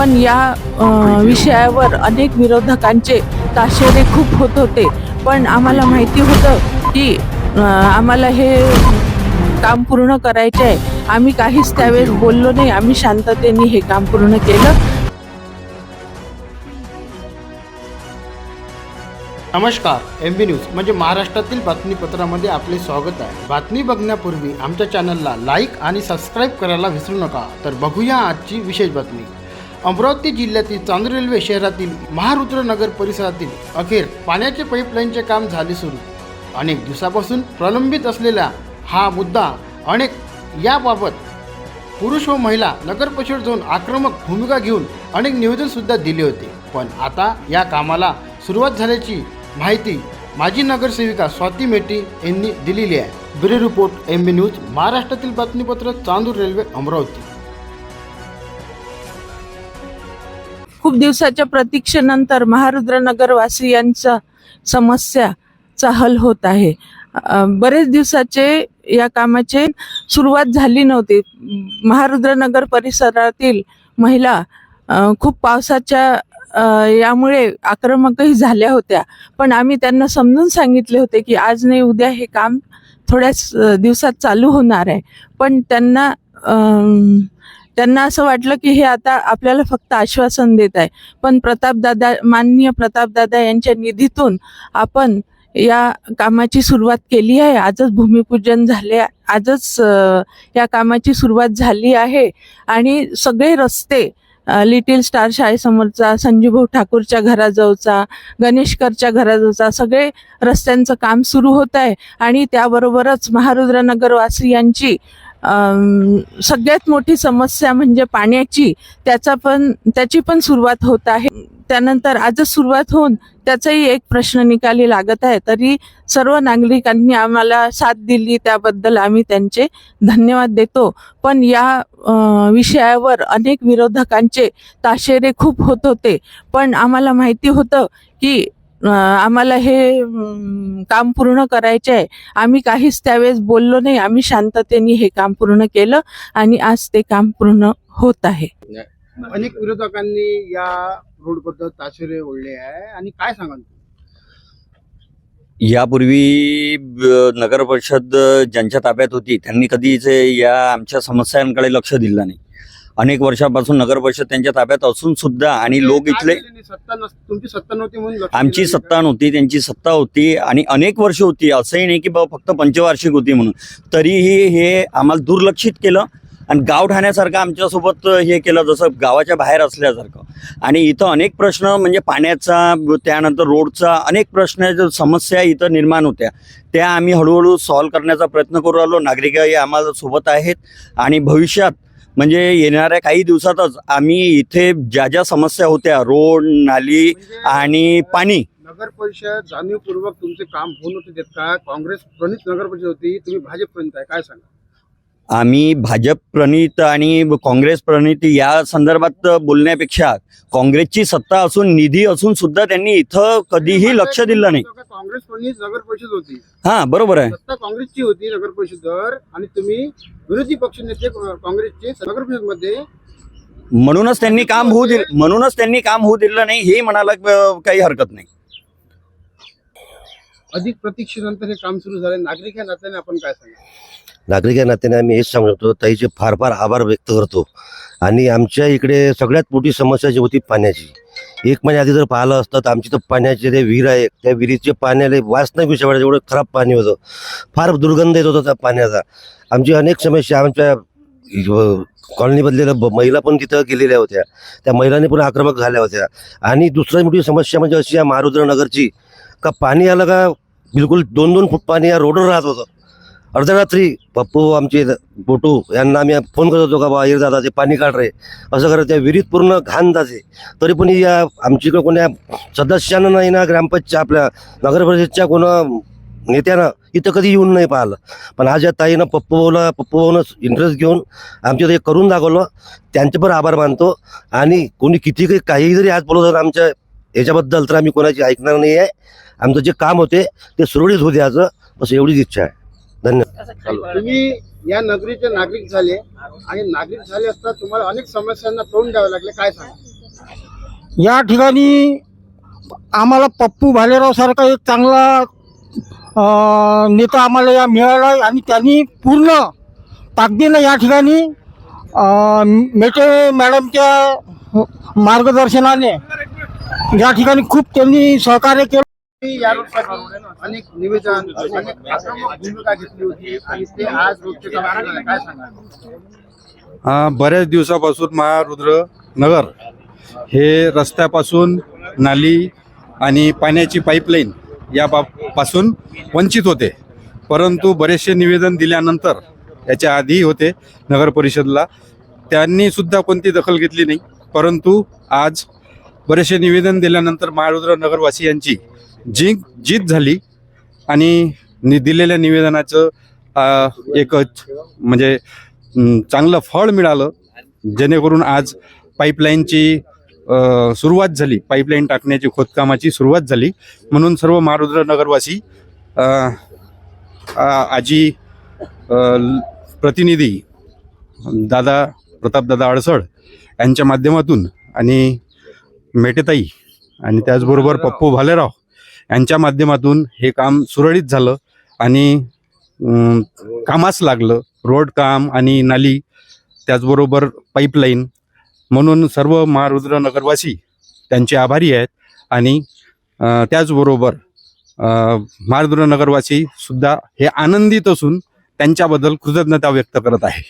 पण या विषयावर अनेक विरोधकांचे ताशेरे खूप होत होते. पण आम्हाला माहिती होतं की आम्हाला हे काम पूर्ण करायचे आहे. आम्ही काहीच त्यावेळेस बोललो नाही. आम्ही शांततेने हे काम पूर्ण केलं. नमस्कार एम बी न्यूज म्हणजे महाराष्ट्रातील बातमीपत्रामध्ये आपले स्वागत आहे. बातमी बघण्यापूर्वी आमच्या चॅनलला लाईक आणि सबस्क्राईब करायला विसरू नका. तर बघूया आजची विशेष बातमी. अमरावती जिल्ह्यातील चांदूर रेल्वे शहरातील महारुद्र नगर परिसरातील अखेर पाण्याचे पाईपलाईनचे काम झाले सुरू. अनेक दिवसापासून प्रलंबित असलेला हा मुद्दा अनेक याबाबत पुरुष व महिला नगर परिषद जाऊन आक्रमक भूमिका घेऊन अनेक निवेदन सुद्धा दिले होते. पण आता या कामाला सुरुवात झाल्याची माहिती माजी नगरसेविका स्वाती मेटी यांनी दिलेली आहे. Bureau report M B news महाराष्ट्रातील बातमीपत्र चांदूर रेल्वे अमरावती. खूप दिवसाच्या प्रतीक्षेनंतर महारुद्रनगर वासियांचा समस्याचा हल होत आहे. बरेच दिवसाचे या कामाचे सुरुवात झाली नव्हती. महारुद्रनगर परिसरातील महिला खूप पावसाच्या यामुळे आक्रमकही झाल्या होत्या. पण आम्ही त्यांना समजून सांगितले होते की आज नाही उद्या हे काम थोड्याच दिवसात चालू होणार आहे. पण त्यांना त्यांना असं वाटलं की हे आता आपल्याला फक्त आश्वासन देत आहे. पण प्रतापदादा माननीय प्रतापदादा यांच्या निधीतून आपण या कामाची सुरुवात केली आहे. आजच भूमिपूजन झाले आजच या कामाची सुरुवात झाली आहे. आणि सगळे रस्ते लिटिल स्टार शाळेसमोरचा संजूभाऊ ठाकूरच्या घराजवळचा गणेशकरच्या घराजवळचा सगळे रस्त्यांचं काम सुरू होत आहे. आणि त्याबरोबरच महारुद्रनगरवासियांची सगळ्यात मोठी समस्या म्हणजे पाण्याची. त्याचा पण त्याची पण सुरुवात होत आहे. त्यानंतर आजच सुरुवात होऊन त्याचाही एक प्रश्न निकाली लागत आहे. तरी सर्व नागरिकांनी आम्हाला साथ दिली त्याबद्दल आम्ही त्यांचे धन्यवाद देतो. पण या विषयावर अनेक विरोधकांचे ताशेरे खूप होत होते. पण आम्हाला माहिती होतं की आम्हाला हे काम पूर्ण करायचे आहे. आम्ही काहीच त्यावेळेस बोललो नाही. आम्ही शांततेने हे काम पूर्ण केलं आणि आज ते काम पूर्ण होत आहे. अनेक विरोधकांनी या रोडबद्दल ताशेरे ओढले आहे. आणि काय सांगाल? यापूर्वी नगर परिषद ज्यांच्या ताब्यात होती त्यांनी कधीच या आमच्या समस्यांकडे लक्ष दिलं नाही. अनेक वर्षापासून नगर परिषद त्यांच्या ताब्यात असून सुद्धा आणि लोक इथले सत्ता नस- तुमची सत्ता नव्हती म्हणून लक्ष आमची सत्ता नव्हती त्यांची सत्ता होती आणि अनेक वर्ष होती. असंही नाही की बा फक्त पंचवार्षिक होती म्हणून. तरीही हे आम्हाला दुर्लक्षित केलं आणि गाव ठाण्यासारखं आमच्यासोबत हे केलं जसं गावाच्या बाहेर असल्यासारखं. आणि इथं अनेक प्रश्न म्हणजे पाण्याचा त्यानंतर रोडचा अनेक प्रश्न समस्या इथं निर्माण होत्या. त्या आम्ही हळूहळू सॉल्व्ह करण्याचा प्रयत्न करू राहिलो. नागरिकही आम्हाला सोबत आहेत आणि भविष्यात म्हणजे येणाऱ्या काही दिवसातच आम्ही इथे ज्या ज्या समस्या होत्या रोड नाली म्हणजे आणि पाणी. नगर परिषद जाणीवपूर्वक तुमचे काम होऊन होते देत का? काँग्रेस प्रणित नगर परिषद होती तुम्ही भाजप प्रणित आहे काय सांगा? आम्ही भाजप प्रणित आणि काँग्रेस प्रणित या संदर्भात बोलण्यापेक्षा काँग्रेसची सत्ता असून निधी असून सुद्धा त्यांनी इथं कधीही लक्ष दिलं नाही. काँग्रेस प्रणित नगर परिषद होती? हा बरोबर आहे. सत्ता काँग्रेसची होती नगर परिषदवर आणि तुम्ही विरोधी पक्ष नेते काँग्रेसचे नगर परिषदमध्ये म्हणूनच त्यांनी काम होऊ दिलं म्हणूनच त्यांनी काम होऊ दिलं नाही हे म्हणायला काही हरकत नाही. अधिक प्रतीक्षेनंतर हे काम सुरू झाले. नागरिक या नात्याने आपण काय सांगा नागरिक या नात्याने आम्ही हेच सांगतो ताईचे फार फार आभार व्यक्त करतो. आणि आमच्या इकडे सगळ्यात मोठी समस्या जी होती पाण्याची. एक महिन्या आधी जर पाहिलं असतं तर आमची तर पाण्याचे जे विहीर आहे त्या विहिरीचे पाण्याला वास नाही विषय एवढं खराब पाणी होतं. फार दुर्गंध येत होता त्या पाण्याचा. आमची अनेक समस्या आमच्या अ, कॉलनीमधल्या महिला पण तिथं गेलेल्या होत्या. त्या महिलांनी पण आक्रमक झाल्या होत्या. आणि दुसरी मोठी समस्या म्हणजे अशी या महारुद्र नगरची का पाणी आलं का बिलकुल दोन दोन फूट पाणी या रोडवर राहत होतं. अर्धरात्री पप्पू आमचे बोटू यांना आम्ही फोन करत होतो का बा ये दादा ते पाणी काढ रे. असं करत त्या विहिरीत पूर्ण घाण जाते. तरी पण या आमच्याकडे कोण्या सदस्यानं नाही ना ग्रामपंचायत आपल्या नगर परिषदच्या कोणा नेत्यानं इथं कधी येऊन नाही पाहिलं. पण आज या ताईनं पप्पू भाऊला पप्पू भाऊनं इंटरेस्ट घेऊन आमच्या ते करून दाखवलं. त्यांचे पण आभार मानतो. आणि कोणी किती काही काही जरी आज बोलत आमच्या याच्याबद्दल तर आम्ही कोणाची ऐकणार नाही आहे आमचं जे काम होते ते सुरळीत होते आज बस एवढीच इच्छा आहे. धन्यवाद. तुम्ही या नगरीचे नागरिक झाले आणि नागरिक झाले असता तुम्हाला अनेक समस्यांना तोंड द्यावे लागले काय सांगा? या ठिकाणी आम्हाला पप्पू भालेराव सारखा एक चांगला नेता आम्हाला या मिळाला आहे आणि त्यांनी पूर्ण ताकदीनं या ठिकाणी मेटे मॅडमच्या मार्गदर्शनाने या ठिकाणी खूप त्यांनी सहकार्य केलं. या रोडसाठी अनेक निवेदन अनेक आक्रमक भूमिका घेतली होती आणि ते आज रोजचे काय सांगा बऱ्याच दिवसापासून महारुद्र नगर हे रस्त्यापासून नाली आणि पाण्याची पाईपलाईन या बा पासून वंचित होते. परंतु बरेचसे निवेदन दिल्यानंतर याच्या आधी होते नगर परिषदला. त्यांनी सुद्धा कोणती दखल घेतली नाही. परंतु आज बरेचसे निवेदन दिल्यानंतर महारुद्र नगरवासियांची जी जीत झाली आणि नि दिलेल्या निवेदनाचं एक म्हणजे चांगलं फळ मिळालं. जेणेकरून आज पाईपलाईनची सुरुवात झाली. पाईपलाईन टाकण्याची खोदकामाची सुरुवात झाली. म्हणून सर्व महारुद्र नगरवासी आजी प्रतिनिधी दादा प्रतापदादा अडसळ यांच्या माध्यमातून आणि मेटेताई आणि त्याचबरोबर पप्पू भालेराव यांच्या माध्यमातून हे काम सुरळीत झालं आणि कामास लागलं. रोड काम आणि नाली त्याचबरोबर पाईपलाईन म्हणून सर्व महारुद्र नगरवासी त्यांचे आभारी आहेत आणि त्याचबरोबर महारुद्र नगरवासी सुद्धा हे आनंदित असून त्यांच्याबद्दल कृतज्ञता व्यक्त करत आहे.